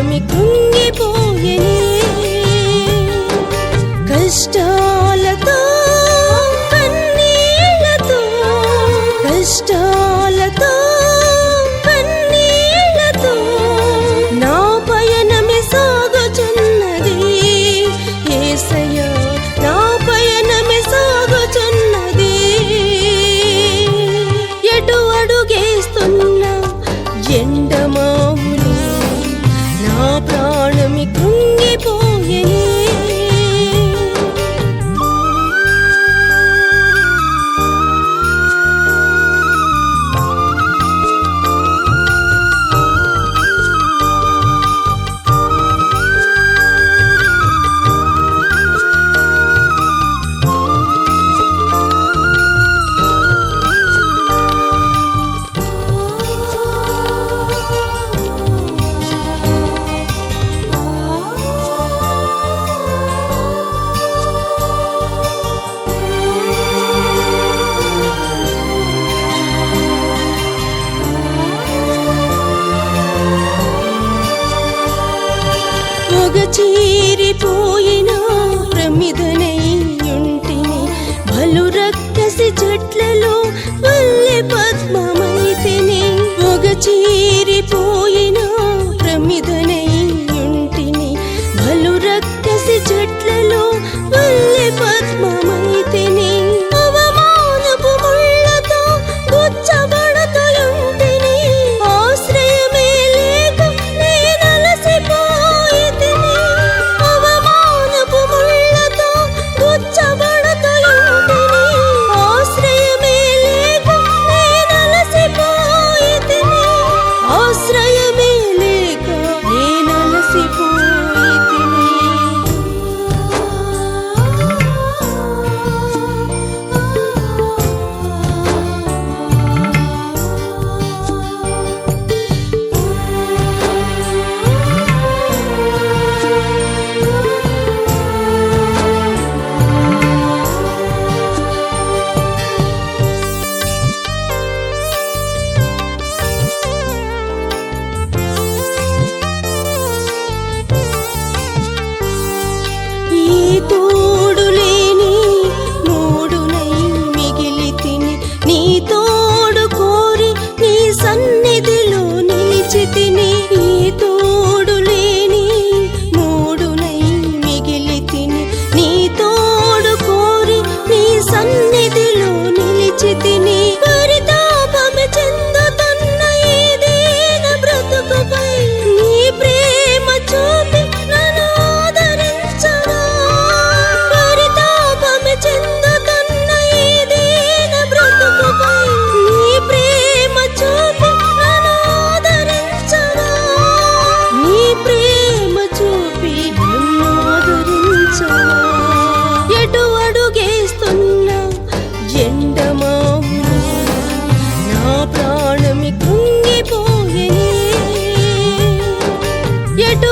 ప్రాణమి కృంగిపోయే కష్టాలతో కన్నీళ్ళతో కష్టాలతో కన్నీళ్ళతో నా పయనమే సాగుచున్నది. ఏసయ నా పయనమే సాగుచున్నది. ఎటు అడుగేస్తున్నా ఎండమావులు భూమి కృంగిపోయేని పొగ చీరిపోయిన ప్రమిదనై ఉంటిని. బలు రక్కసి చెట్లలో ఎటు